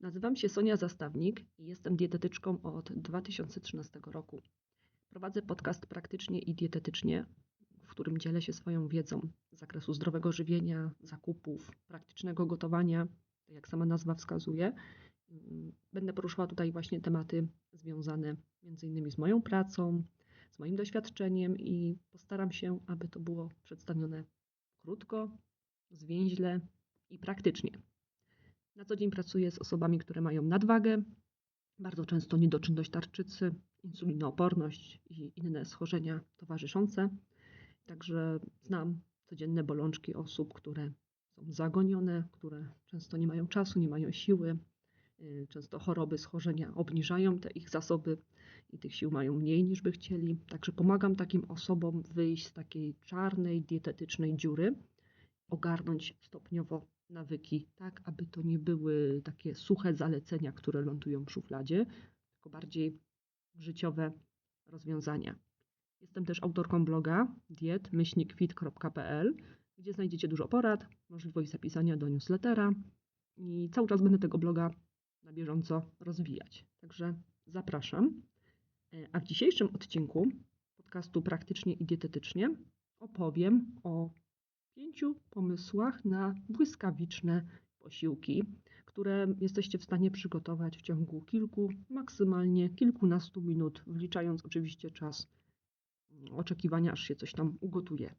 Nazywam się Sonia Zastawnik i jestem dietetyczką od 2013 roku. Prowadzę podcast Praktycznie i Dietetycznie, w którym dzielę się swoją wiedzą z zakresu zdrowego żywienia, zakupów, praktycznego gotowania, tak jak sama nazwa wskazuje. Będę poruszała tutaj właśnie tematy związane m.in. z moją pracą, z moim doświadczeniem i postaram się, aby to było przedstawione krótko, zwięźle i praktycznie. Na co dzień pracuję z osobami, które mają nadwagę, bardzo często niedoczynność tarczycy, insulinooporność i inne schorzenia towarzyszące. Także znam codzienne bolączki osób, które są zagonione, które często nie mają czasu, nie mają siły. Y, często choroby, schorzenia obniżają te ich zasoby i tych sił mają mniej niż by chcieli. Także pomagam takim osobom wyjść z takiej czarnej, dietetycznej dziury, ogarnąć stopniowo nawyki, tak aby to nie były takie suche zalecenia, które lądują w szufladzie, tylko bardziej życiowe rozwiązania. Jestem też autorką bloga diet-fit.pl, gdzie znajdziecie dużo porad, możliwość zapisania do newslettera i cały czas będę tego bloga na bieżąco rozwijać. Także zapraszam. A w dzisiejszym odcinku podcastu Praktycznie i Dietetycznie opowiem o pięciu pomysłach na błyskawiczne posiłki, które jesteście w stanie przygotować w ciągu kilku, maksymalnie kilkunastu minut, wliczając oczywiście czas oczekiwania, aż się coś tam ugotuje.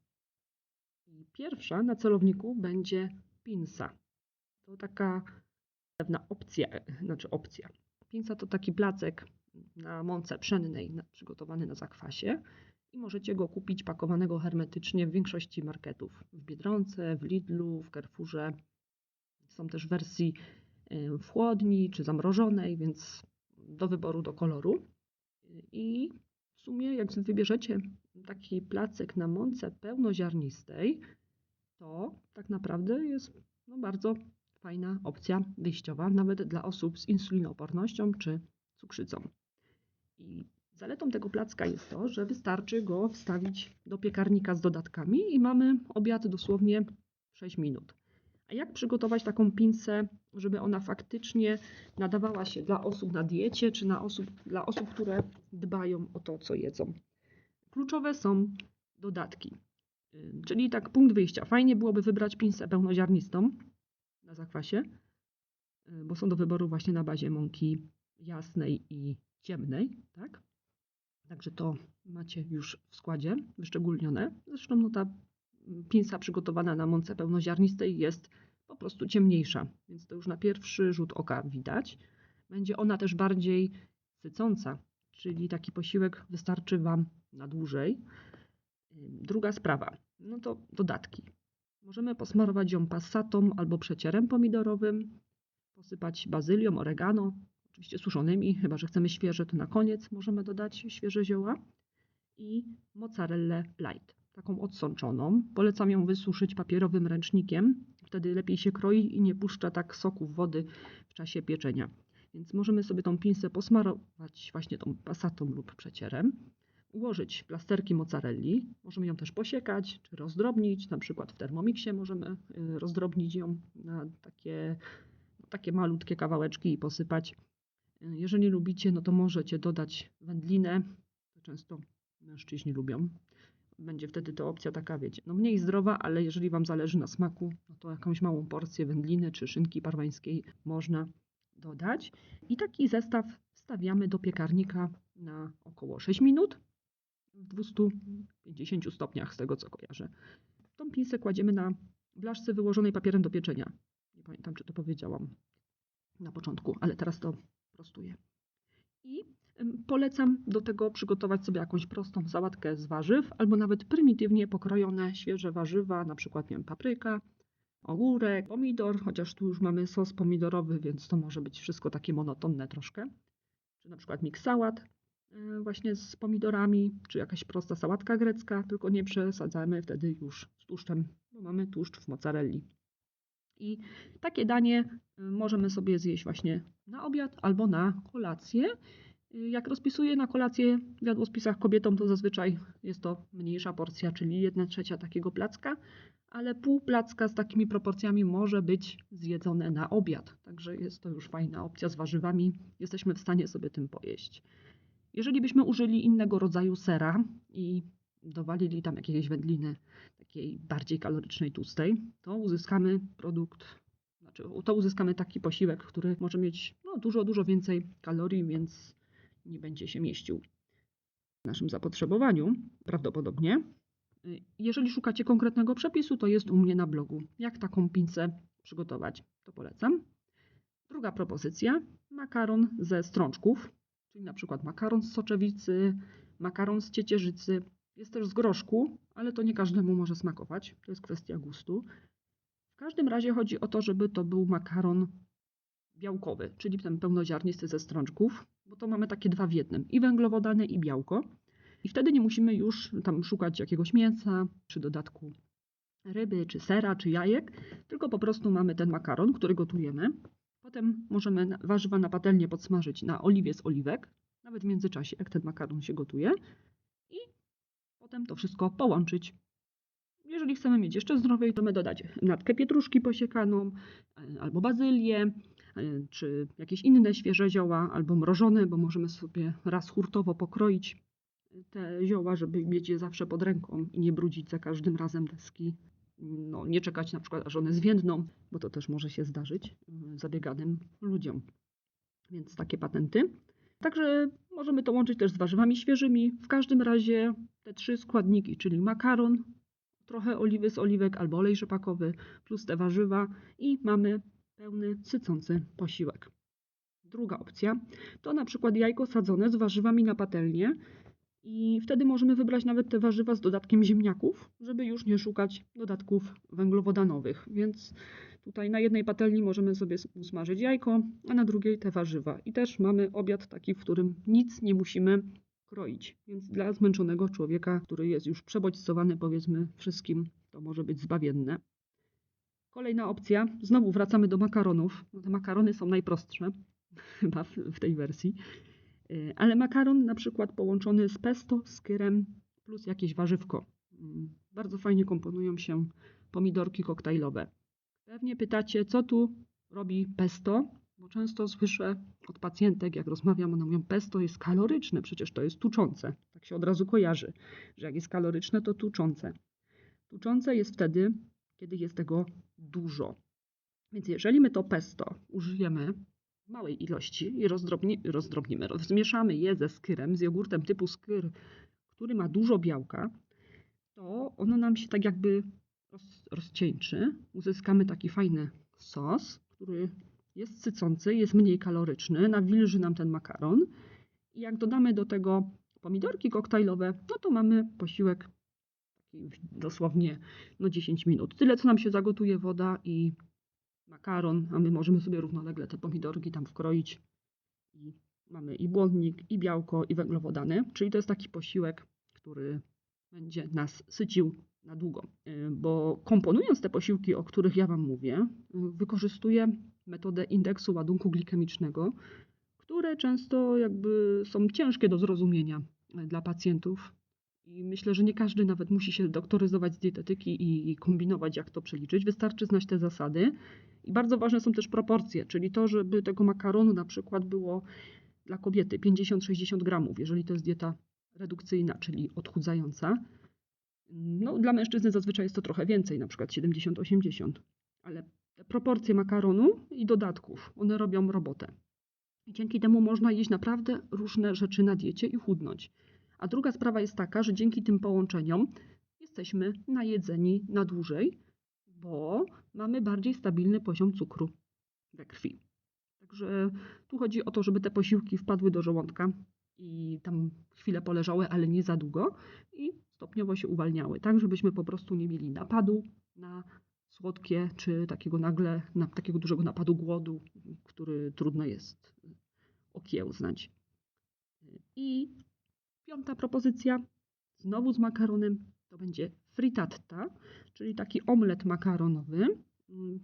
I pierwsza na celowniku będzie pinsa. To taka pewna opcja, znaczy opcja. Pinsa to taki placek na mące pszennej przygotowany na zakwasie i możecie go kupić pakowanego hermetycznie w większości marketów. W Biedronce, w Lidlu, w Carrefourze. Są też wersji y, w chłodni czy zamrożonej, więc do wyboru, do koloru. I w sumie jak wybierzecie taki placek na mące pełnoziarnistej, to tak naprawdę jest no, bardzo fajna opcja wyjściowa, nawet dla osób z insulinoopornością czy cukrzycą. I Zaletą tego placka jest to, że wystarczy go wstawić do piekarnika z dodatkami i mamy obiad dosłownie 6 minut. A jak przygotować taką pincę, żeby ona faktycznie nadawała się dla osób na diecie, czy na osób, dla osób, które dbają o to, co jedzą? Kluczowe są dodatki. Czyli tak punkt wyjścia. Fajnie byłoby wybrać pincę pełnoziarnistą na zakwasie, bo są do wyboru właśnie na bazie mąki jasnej i ciemnej, tak? Także to macie już w składzie wyszczególnione. Zresztą no ta pinsa przygotowana na mące pełnoziarnistej jest po prostu ciemniejsza, więc to już na pierwszy rzut oka widać. Będzie ona też bardziej sycąca, czyli taki posiłek wystarczy Wam na dłużej. Druga sprawa, no to dodatki. Możemy posmarować ją passatą albo przecierem pomidorowym, posypać bazylią, oregano, oczywiście suszonymi, chyba że chcemy świeże, to na koniec możemy dodać świeże zioła i mozzarellę light, taką odsączoną. Polecam ją wysuszyć papierowym ręcznikiem, wtedy lepiej się kroi i nie puszcza tak soków wody w czasie pieczenia. Więc możemy sobie tą pinsę posmarować właśnie tą pasatą lub przecierem, ułożyć plasterki mozzarelli, możemy ją też posiekać czy rozdrobnić, na przykład w termomiksie możemy y, rozdrobnić ją na takie, takie malutkie kawałeczki i posypać jeżeli lubicie, no to możecie dodać wędlinę. To często mężczyźni lubią. Będzie wtedy to opcja taka, wiecie, no mniej zdrowa, ale jeżeli Wam zależy na smaku, no to jakąś małą porcję wędliny czy szynki parwańskiej można dodać. I taki zestaw wstawiamy do piekarnika na około 6 minut w 250 stopniach z tego co kojarzę. Tą pinsę kładziemy na blaszce wyłożonej papierem do pieczenia. Nie pamiętam, czy to powiedziałam na początku, ale teraz to I polecam do tego przygotować sobie jakąś prostą sałatkę z warzyw, albo nawet prymitywnie pokrojone świeże warzywa, na przykład wiem, papryka, ogórek, pomidor, chociaż tu już mamy sos pomidorowy, więc to może być wszystko takie monotonne troszkę. Czy na przykład miks sałat e, właśnie z pomidorami, czy jakaś prosta sałatka grecka, tylko nie przesadzamy wtedy już z tłuszczem, bo mamy tłuszcz w mozzarelli. I takie danie y, możemy sobie zjeść właśnie na obiad albo na kolację. Y, jak rozpisuję na kolację w jadłospisach kobietom, to zazwyczaj jest to mniejsza porcja, czyli 1 trzecia takiego placka, ale pół placka z takimi proporcjami może być zjedzone na obiad. Także jest to już fajna opcja z warzywami. Jesteśmy w stanie sobie tym pojeść. Jeżeli byśmy użyli innego rodzaju sera i dowalili tam jakieś wędliny takiej bardziej kalorycznej, tłustej, to uzyskamy produkt, znaczy to uzyskamy taki posiłek, który może mieć no, dużo, dużo więcej kalorii, więc nie będzie się mieścił w naszym zapotrzebowaniu prawdopodobnie. Jeżeli szukacie konkretnego przepisu, to jest u mnie na blogu. Jak taką pincę przygotować, to polecam. Druga propozycja, makaron ze strączków, czyli na przykład makaron z soczewicy, makaron z ciecierzycy. Jest też z groszku, ale to nie każdemu może smakować. To jest kwestia gustu. W każdym razie chodzi o to, żeby to był makaron białkowy, czyli ten pełnoziarnisty ze strączków, bo to mamy takie dwa w jednym, i węglowodany, i białko. I wtedy nie musimy już tam szukać jakiegoś mięsa, czy dodatku ryby, czy sera, czy jajek, tylko po prostu mamy ten makaron, który gotujemy. Potem możemy warzywa na patelnię podsmażyć na oliwie z oliwek, nawet w międzyczasie, jak ten makaron się gotuje. Potem to wszystko połączyć. Jeżeli chcemy mieć jeszcze zdrowiej, możemy dodać natkę pietruszki posiekaną, e, albo bazylię, e, czy jakieś inne świeże zioła, albo mrożone, bo możemy sobie raz hurtowo pokroić te zioła, żeby mieć je zawsze pod ręką i nie brudzić za każdym razem deski. No, nie czekać na przykład, aż one zwiędną, bo to też może się zdarzyć zabieganym ludziom. Więc takie patenty. Także możemy to łączyć też z warzywami świeżymi. W każdym razie te trzy składniki, czyli makaron, trochę oliwy z oliwek albo olej rzepakowy, plus te warzywa i mamy pełny, sycący posiłek. Druga opcja to na przykład jajko sadzone z warzywami na patelnię i wtedy możemy wybrać nawet te warzywa z dodatkiem ziemniaków, żeby już nie szukać dodatków węglowodanowych. Więc tutaj na jednej patelni możemy sobie usmażyć jajko, a na drugiej te warzywa. I też mamy obiad taki, w którym nic nie musimy kroić. Więc dla zmęczonego człowieka, który jest już przebodźcowany powiedzmy wszystkim, to może być zbawienne. Kolejna opcja, znowu wracamy do makaronów. No te makarony są najprostsze chyba w, w tej wersji. Y, ale makaron na przykład połączony z pesto, z kyrem plus jakieś warzywko. Mm, bardzo fajnie komponują się pomidorki koktajlowe. Pewnie pytacie, co tu robi pesto? Bo często słyszę od pacjentek, jak rozmawiam, one mówią, pesto jest kaloryczne, przecież to jest tuczące. Tak się od razu kojarzy, że jak jest kaloryczne, to tuczące. Tuczące jest wtedy, kiedy jest tego dużo. Więc jeżeli my to pesto użyjemy małej ilości i rozdrobni, rozdrobnimy, rozmieszamy je ze skyrem, z jogurtem typu skyr, który ma dużo białka, to ono nam się tak jakby roz, rozcieńczy. Uzyskamy taki fajny sos, który jest sycący, jest mniej kaloryczny, nawilży nam ten makaron. I jak dodamy do tego pomidorki koktajlowe, no to mamy posiłek dosłownie no 10 minut. Tyle, co nam się zagotuje woda i makaron, a my możemy sobie równolegle te pomidorki tam wkroić. I mamy i błonnik, i białko, i węglowodany, czyli to jest taki posiłek, który będzie nas sycił na długo. Y, bo komponując te posiłki, o których ja Wam mówię, wykorzystuję metodę indeksu ładunku glikemicznego, które często jakby są ciężkie do zrozumienia y, dla pacjentów. I myślę, że nie każdy nawet musi się doktoryzować z dietetyki i kombinować, jak to przeliczyć. Wystarczy znać te zasady i bardzo ważne są też proporcje, czyli to, żeby tego makaronu na przykład było dla kobiety 50-60 gramów, jeżeli to jest dieta redukcyjna, czyli odchudzająca. No, dla mężczyzny zazwyczaj jest to trochę więcej, na przykład 70-80, ale te proporcje makaronu i dodatków, one robią robotę. I dzięki temu można jeść naprawdę różne rzeczy na diecie i chudnąć. A druga sprawa jest taka, że dzięki tym połączeniom jesteśmy najedzeni na dłużej, bo mamy bardziej stabilny poziom cukru we krwi. Także tu chodzi o to, żeby te posiłki wpadły do żołądka i tam chwilę poleżały, ale nie za długo i stopniowo się uwalniały, tak żebyśmy po prostu nie mieli napadu na słodkie, czy takiego nagle, na, takiego dużego napadu głodu, który trudno jest okiełznać. I piąta propozycja, znowu z makaronem, to będzie frittatta, czyli taki omlet makaronowy. Mm,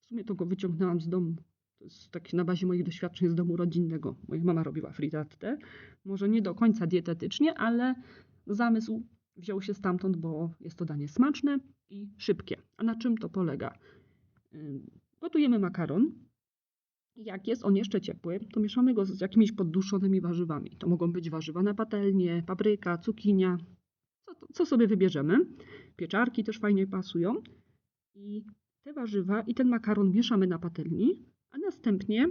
w sumie to go wyciągnęłam z domu. To jest tak na bazie moich doświadczeń z domu rodzinnego. Moja mama robiła frittattę. Może nie do końca dietetycznie, ale zamysł wziął się stamtąd, bo jest to danie smaczne. i szybkie. A na czym to polega? Gotujemy makaron. Jak jest on jeszcze ciepły, to mieszamy go z jakimiś podduszonymi warzywami. To mogą być warzywa na patelnię, papryka, cukinia, co, co sobie wybierzemy. Pieczarki też fajnie pasują. I te warzywa i ten makaron mieszamy na patelni, a następnie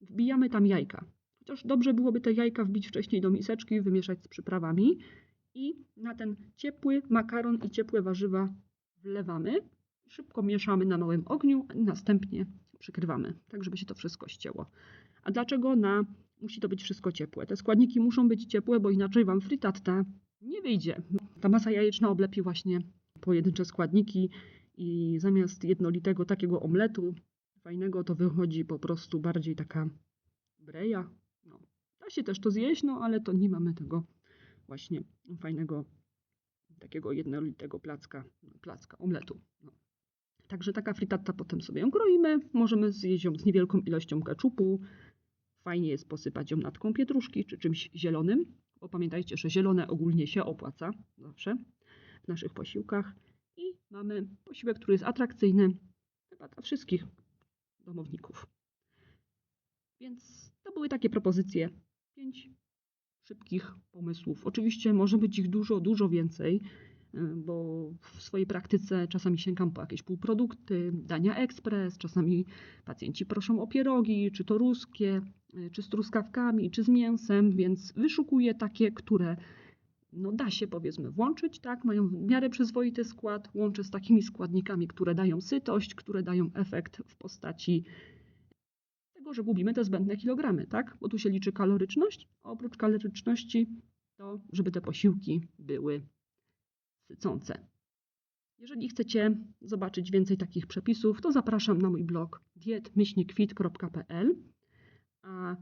wbijamy tam jajka. Chociaż dobrze byłoby te jajka wbić wcześniej do miseczki, wymieszać z przyprawami i na ten ciepły makaron i ciepłe warzywa wlewamy. Szybko mieszamy na małym ogniu, a następnie przykrywamy, tak żeby się to wszystko ścięło. A dlaczego na musi to być wszystko ciepłe? Te składniki muszą być ciepłe, bo inaczej Wam frittatta nie wyjdzie. Ta masa jajeczna oblepi właśnie pojedyncze składniki i zamiast jednolitego takiego omletu fajnego, to wychodzi po prostu bardziej taka breja. No. Da się też to zjeść, no ale to nie mamy tego właśnie fajnego takiego jednolitego placka, placka omletu. No. Także taka frittata potem sobie ją kroimy. Możemy zjeść ją z niewielką ilością keczupu. Fajnie jest posypać ją natką pietruszki czy czymś zielonym, bo pamiętajcie, że zielone ogólnie się opłaca zawsze w naszych posiłkach. I mamy posiłek, który jest atrakcyjny chyba dla wszystkich domowników. Więc to były takie propozycje. Pięć szybkich pomysłów. Oczywiście może być ich dużo, dużo więcej, bo w swojej praktyce czasami sięgam po jakieś półprodukty, dania ekspres, czasami pacjenci proszą o pierogi, czy to ruskie, y, czy z truskawkami, czy z mięsem, więc wyszukuję takie, które no da się powiedzmy włączyć, tak, mają w miarę przyzwoity skład, łączę z takimi składnikami, które dają sytość, które dają efekt w postaci tego, że gubimy te zbędne kilogramy, tak? Bo tu się liczy kaloryczność, a oprócz kaloryczności to, żeby te posiłki były sycące. Jeżeli chcecie zobaczyć więcej takich przepisów, to zapraszam na mój blog dietmyślnikwit.pl a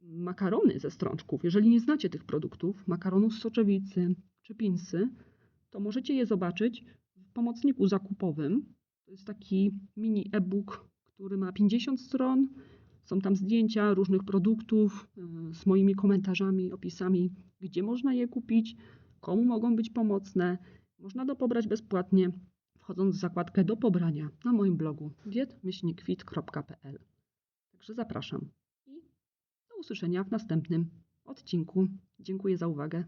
makarony ze strączków, jeżeli nie znacie tych produktów, makaronów z soczewicy czy pinsy, to możecie je zobaczyć w pomocniku zakupowym. To jest taki mini e-book, który ma 50 stron. Są tam zdjęcia różnych produktów y, z moimi komentarzami, opisami, gdzie można je kupić, komu mogą być pomocne. Można to pobrać bezpłatnie, wchodząc w zakładkę do pobrania na moim blogu dietmyślnikwit.pl. Także zapraszam. I do usłyszenia w następnym odcinku. Dziękuję za uwagę.